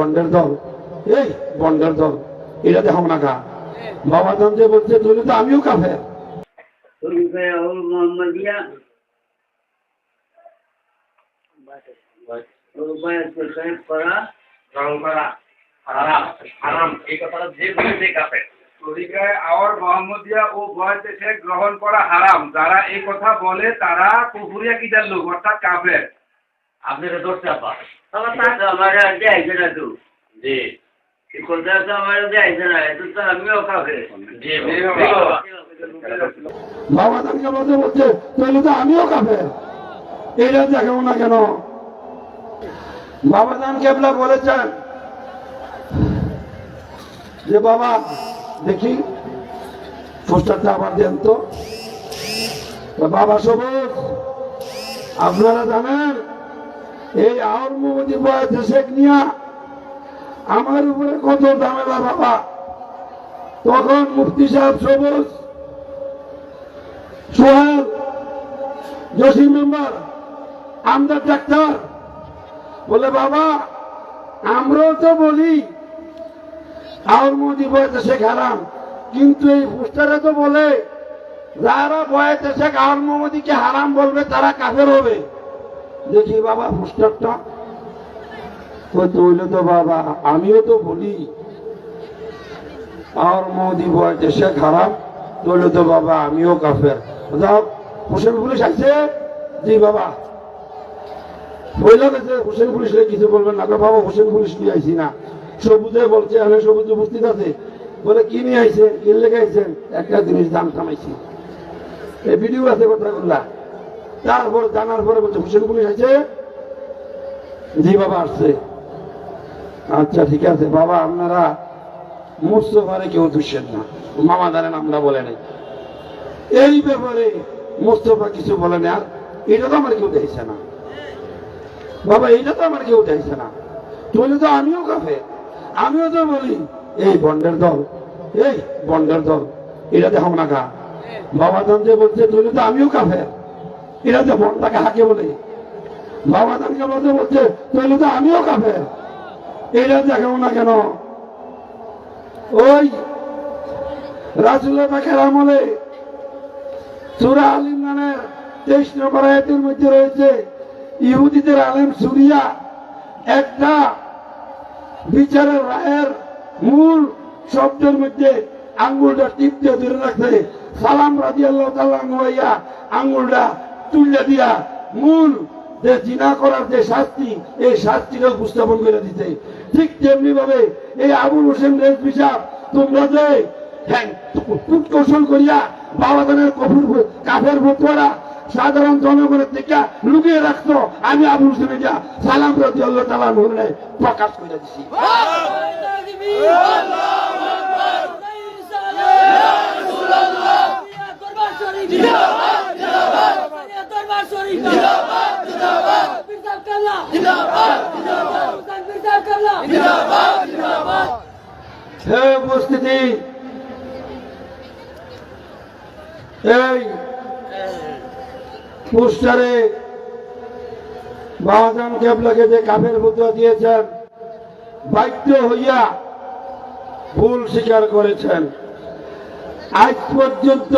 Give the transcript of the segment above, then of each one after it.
বন্ডের দল। এই বন্ডের দল এটা দেখো না কা বাবা দাম যে বলছে তুই তো আমিও করা গ্রহণ করা হারাম যারা এই কথা বলে তারা কুফুরিয়া কিদার লোক অর্থাৎ কাফের। আপনাকে ধরতে আপা আমার তো আমার না তো। জি। এই আমার দেখাইছে না এটা তো আমিও জি বলতে বলছে তো আমিও কাফের এটা দেখো না কেন? বাবা দান কেবলা বলেছেন যে বাবা দেখি পোস্টারটা আবার দেন তো। তো বাবা সবুজ আপনারা জানেন এই আওর মোহাম্মদী বয়সে শেখ নিয়া আমার উপরে কত ঝামেলা বাবা। তখন মুফতি সাহেব সবুজ, সোহেল, জসিম মেম্বার আমরা ডাক্তার। বলে, বাবা, আমরাও তো বলি আর মোদি বয়সে শেখ হারাম। কিন্তু এই পোস্টারে তো বলে, যারা বয়সে শেখ আর মোহাম্মদীকে হারাম বলবে, তারা কাফের হবে। দেখি বাবা, পোস্টারটা। ওই তো হইল তো বাবা, আমিও তো বলি। আর মোদি বয়সে শেখ হারাম বলল তো বাবা, আমিও কাফের। যাও হোসেন পুলিশ আছে জি বাবা। হোসেন পুলিশ কিছু বলবেন না। বাবা, হোসেন পুলিশ নিয়ে আইছি না। সবুজে বলছে আমি সবুজ উপস্থিত আছে। বলে, কি নিয়ে আইছে কি লেগে আইছেন একটা জিনিস দাম কামাইছি। এই ভিডিও আছে কথাগুলা তারপর জানার পরে বলছে, হুসেন পুলিশ আছে জি, বাবা আসছে। আচ্ছা ঠিক আছে। বাবা, আপনারা মুস্তফারে কেউ দুষেন না। মামা জানেন, আমরা বলে নাই। এই ব্যাপারে মুস্তফা কিছু বলে না এটা তো আমার কেউ দেখছে না। বাবা, এটা তো আমার কেউ দেখছে না। তুই তো আমিও কাফে আমিও তো বলি, এই বন্ডের দল, এই বন্ডের দল এটা দেখো না কা বাবা দাম যে বলছে তুই তো আমিও কাফে এটা তো বন্ডাকে হাকে বলে বাবা দামকে বলতে বলছে তুই তো আমিও কাফে এটা দেখো না কেন। ওই পাখের আমলে সুরা তেইশ নম্বর আয়াতের মধ্যে রয়েছে, ইহুদিদের আলেম সুরিয়া একটা বিচারের রায়ের মূল শব্দের মধ্যে আঙ্গুলটা টিপতে ধরে রাখতে সালাম রাজি আল্লাহ আঙ্গুলটা তুলে দিয়া মূল যে জিনা করার যে শাস্তি এই শাস্তিটা উপস্থাপন করে দিতে। ঠিক তেমনি ভাবে এই আবুল হোসেন রেজবি সাহেব তোমরা যে হ্যাঁ কৌশল করিয়া বাবাদানের কফুর কাফের ভোটরা সাধারণ জনগণের থেকে লুকিয়ে রাখতো আমি আবুল হোসেন দিয়া সালাম রাজি আল্লাহ তালা প্রকাশ করে দিছি। হে উপস্থিতি। এই পোস্টারে বাবাজান কেবলাকে যে কাফের বুতুয়া দিয়েছেন, বাধ্য হইয়া ভুল স্বীকার করেছেন। আজ পর্যন্ত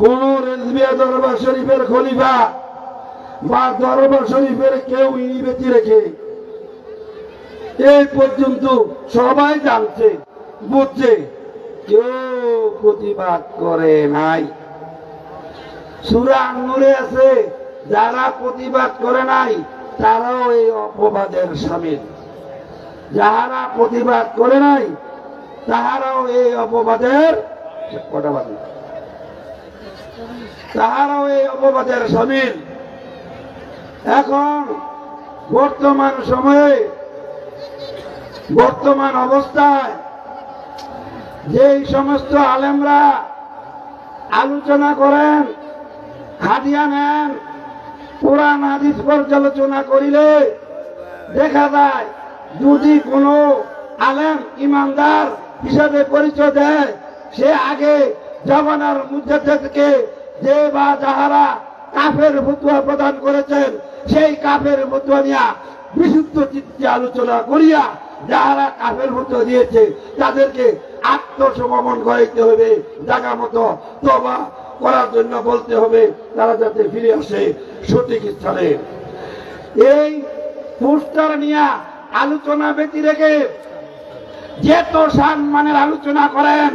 কোন রেজবিয়া দরবার শরীফের খলিফা বা দরবার শরীফের কেউ ইনি বেঁচে রেখে এই পর্যন্ত সবাই জানছে, বুঝছে, কেউ প্রতিবাদ করে নাই। সুরা আঙ্গুলে আছে, যারা প্রতিবাদ করে নাই, তারাও এই অপবাদের সামিল যাহারা প্রতিবাদ করে নাই, তাহারাও এই অপবাদের তাহারাও এই অপবাদের সামিল এখন বর্তমান সময়ে বর্তমান অবস্থায় যেই সমস্ত আলেমরা আলোচনা করেন হাদিয়া নেন, কোরআন, হাদিস পর্যালোচনা করিলে দেখা যায় যদি কোনো আলেম ইমানদার হিসাবে পরিচয় দেয়, সে আগে জমানার মধ্যে থেকে যে বা যাহারা কাফের ফতুয়া প্রদান করেছেন, সেই কাফের ফতুয়া নিয়ে বিশুদ্ধ চিত্তে আলোচনা করিয়া যারা কাফের মতো দিয়েছে, তাদেরকে আত্মসমর্পণ করাইতে হবে জায়গা মতো তবা করার জন্য বলতে হবে, তারা যাতে ফিরে আসে সঠিক স্থানে। এই পোস্টার নিয়ে আলোচনা ব্যতি রেখে যে তো সম্মানের আলোচনা করেন,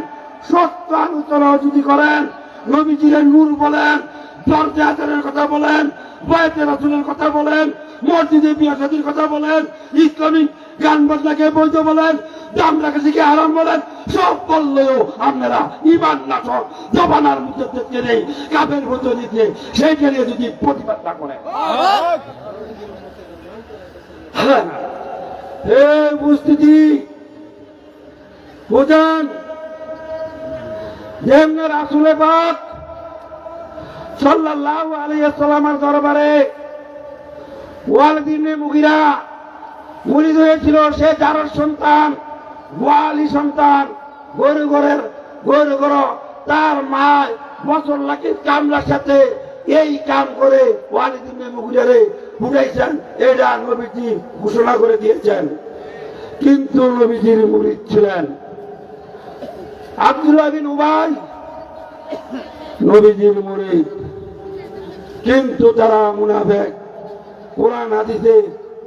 সত্য আলোচনা যদি করেন, নবীজির নূর বলেন, দরজা আচারের কথা বলেন বয়তে রাসুলের কথা বলেন, মসজিদে বিয়াসাদির কথা বলেন ইসলামিক গান বাজনাকে বৈধ বলেন দামরাকে শিখে আরাম বলেন, সব বললেও আপনারা ইমান না সব জবানার মধ্যে নেই, কাপের মতো নিতে সেইটা যদি প্রতিবাদ না করেন। হে উপস্থিতি, বুঝান? যেমন রাসুলে পাক সাল্লাল্লাহু আলাইহি সাল্লামের দরবারে ওয়ালিদ ইবনে মুগিরা মুরিদ হয়েছিল সে যার সন্তান, গোয়ালি সন্তান, গরু ঘরের, গরু ঘর, তার মা লাগে কামলার সাথে এই কাম করে ওয়ালিদ ইবনে মুগিরারে বুঝাইছেন, এটা নবীজি ঘোষণা করে দিয়েছেন। কিন্তু নবীজির মুরিদ ছিলেন আব্দুল্লাহ বিন উবাই, নবীজির মুরিদ। কিন্তু তারা মুনাফেক, কোরআন হাদিসে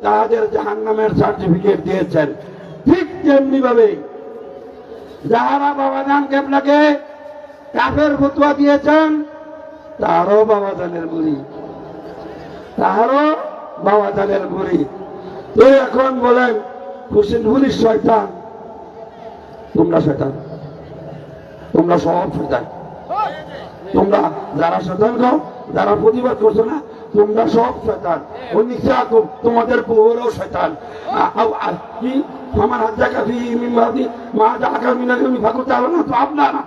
তাদের জাহান্নামের সার্টিফিকেট দিয়েছেন। ঠিক তেমনি ভাবে যাহারা বাবা জান কেবলাকে কাফের ফতুয়া দিয়েছেন তারও বাবা জানের মুড়ি। তাহারও বাবা জানের মুড়ি। তো এখন বলেন, হুসেন হুলির শয়তান, তোমরা শয়তান। তোমরা সব শয়তান। তোমরা যারা শয়তান যারা প্রতিবাদ করছ না তোমরা সব শয়তান। ও তো তোমাদের পৌরও শয়তান। আমার হাত জায়গা মা জায়গা মিনা ফাঁকু চালো না তো আপনারা